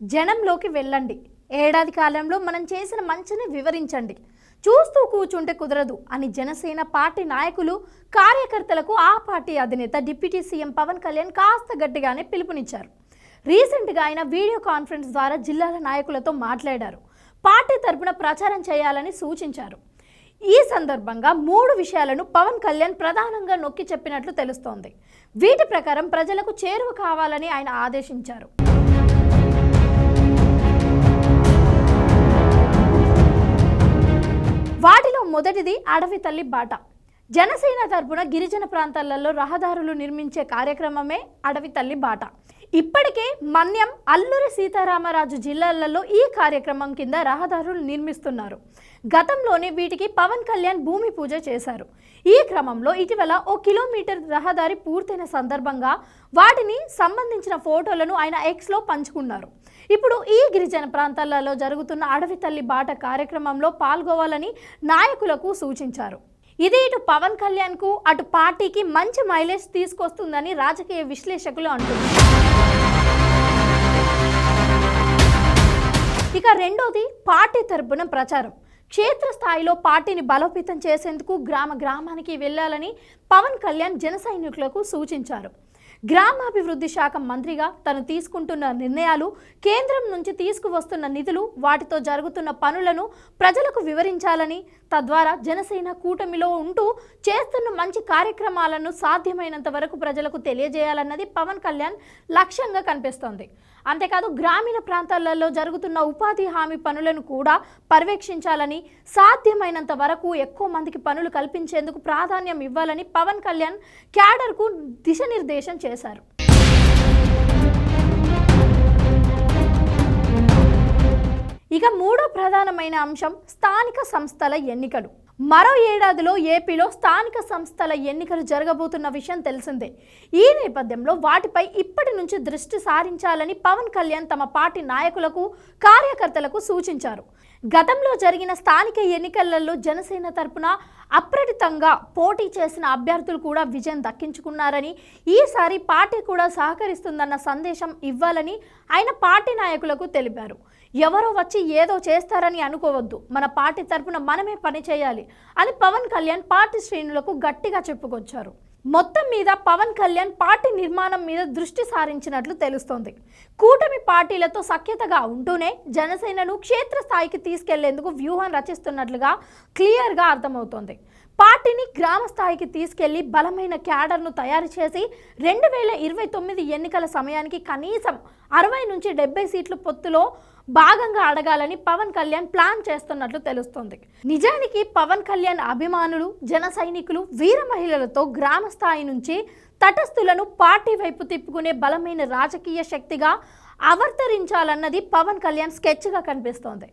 జనంలోకి వెళ్ళండి. ఏడాది కాలంలో మనం చేసిన మంచిని వివరించండి. చూస్తూ కూర్చుంటే కుదరదు అని జనసేన పార్టీ నాయకులు కార్యకర్తలకు ఆ పార్టీ అధినేత డిప్యూటీ సీఎం పవన్ కళ్యాణ్ కాస్త గట్టిగానే పిలుపునిచ్చారు. రీసెంట్గా ఆయన వీడియో కాన్ఫరెన్స్ ద్వారా జిల్లాల నాయకులతో మాట్లాడారు. పార్టీ తరపున ప్రచారం చేయాలని సూచించారు. ఈ సందర్భంగా మూడు విషయాలను పవన్ కళ్యాణ్ ప్రధానంగా నొక్కి చెప్పినట్లు తెలుస్తోంది. వీటి ప్రకారం ప్రజలకు చేరువ కావాలని ఆయన ఆదేశించారు. మొదటిది అడవి తల్లి బాట. జనసేన తరపున గిరిజన ప్రాంతాలలో రహదారులు నిర్మించే కార్యక్రమమే అడవి తల్లి బాట. ఇప్పటికే మన్యం అల్లూరి సీతారామరాజు జిల్లాలలో ఈ కార్యక్రమం కింద రహదారులు నిర్మిస్తున్నారు. గతంలోనే వీటికి పవన్ కళ్యాణ్ భూమి పూజ చేశారు. ఈ క్రమంలో ఇటీవల ఓ కిలోమీటర్ రహదారి పూర్తయిన సందర్భంగా వాటిని సంబంధించిన ఫోటోలను ఆయన ఎక్స్లో పంచుకున్నారు. ఇప్పుడు ఈ గిరిజన ప్రాంతాలలో జరుగుతున్న అడవి తల్లి బాట కార్యక్రమంలో పాల్గొవాలని నాయకులకు సూచించారు. ఇది ఇటు పవన్ కళ్యాణ్కు అటు పార్టీకి మంచి మైలేజ్ తీసుకొస్తుందని రాజకీయ విశ్లేషకులు అంటున్నారు. ఇక రెండోది పార్టీ తరపున ప్రచారం. క్షేత్రస్థాయిలో పార్టీని బలోపేతం చేసేందుకు గ్రామ గ్రామానికి వెళ్ళాలని పవన్ కళ్యాణ్ జన సైనికులకు సూచించారు. గ్రామాభివృద్ధి శాఖ మంత్రిగా తను తీసుకుంటున్న నిర్ణయాలు కేంద్రం నుంచి తీసుకువస్తున్న నిధులు వాటితో జరుగుతున్న పనులను ప్రజలకు వివరించాలని తద్వారా జనసేన కూటమిలో ఉంటూ చేస్తున్న మంచి కార్యక్రమాలను సాధ్యమైనంత వరకు ప్రజలకు తెలియజేయాలన్నది పవన్ కళ్యాణ్ లక్ష్యంగా కనిపిస్తోంది. అంతేకాదు గ్రామీణ ప్రాంతాలలో జరుగుతున్న ఉపాధి హామీ పనులను కూడా పర్యవేక్షించాలని సాధ్యమైనంత వరకు ఎక్కువ మందికి పనులు కల్పించేందుకు ప్రాధాన్యం ఇవ్వాలని పవన్ కళ్యాణ్ క్యాడర్కు దిశనిర్దేశం చేశారు. ఇక మూడో ప్రధానమైన అంశం స్థానిక సంస్థల ఎన్నికలు. మరో ఏడాదిలో ఏపీలో స్థానిక సంస్థల ఎన్నికలు జరగబోతున్న విషయం తెలిసిందే. ఈ నేపథ్యంలో వాటిపై ఇప్పటి నుంచి దృష్టి సారించాలని పవన్ కళ్యాణ్ తమ పార్టీ నాయకులకు కార్యకర్తలకు సూచించారు. గతంలో జరిగిన స్థానిక ఎన్నికలలో జనసేన తరపున అప్రటితంగా పోటీ చేసిన అభ్యర్థులు కూడా విజయం దక్కించుకున్నారని ఈసారి పార్టీ కూడా సహకరిస్తుందన్న సందేశం ఇవ్వాలని ఆయన పార్టీ నాయకులకు తెలిపారు. ఎవరో వచ్చి ఏదో చేస్తారని అనుకోవద్దు. మన పార్టీ తరపున మనమే పని చేయాలి. అని పవన్ కళ్యాణ్ పార్టీ శ్రేణులకు గట్టిగా చెప్పుకొచ్చారు. మొత్తం మీద పవన్ కళ్యాణ్ పార్టీ నిర్మాణం మీద దృష్టి సారించినట్లు తెలుస్తోంది. కూటమి పార్టీలతో సఖ్యతగా ఉంటూనే జనసేనను క్షేత్రస్థాయికి తీసుకెళ్ళేందుకు వ్యూహం రచిస్తున్నట్లుగా క్లియర్గా అర్థమవుతోంది. పార్టీని గ్రామ స్థాయికి తీసుకెళ్ళి బలమైన క్యాడర్ను తయారు చేసి రెండు వేల ఇరవై తొమ్మిది ఎన్నికల సమయానికి కనీసం అరవై నుంచి డెబ్బై సీట్లు పొత్తులో భాగంగా అడగాలని పవన్ కళ్యాణ్ ప్లాన్ చేస్తున్నట్లు తెలుస్తోంది. నిజానికి పవన్ కళ్యాణ్ అభిమానులు జన సైనికులు వీర మహిళలతో గ్రామ స్థాయి నుంచి తటస్థులను పార్టీ వైపు తిప్పుకునే బలమైన రాజకీయ శక్తిగా అవతరించాలన్నది పవన్ కళ్యాణ్ స్కెచ్గా కనిపిస్తోంది.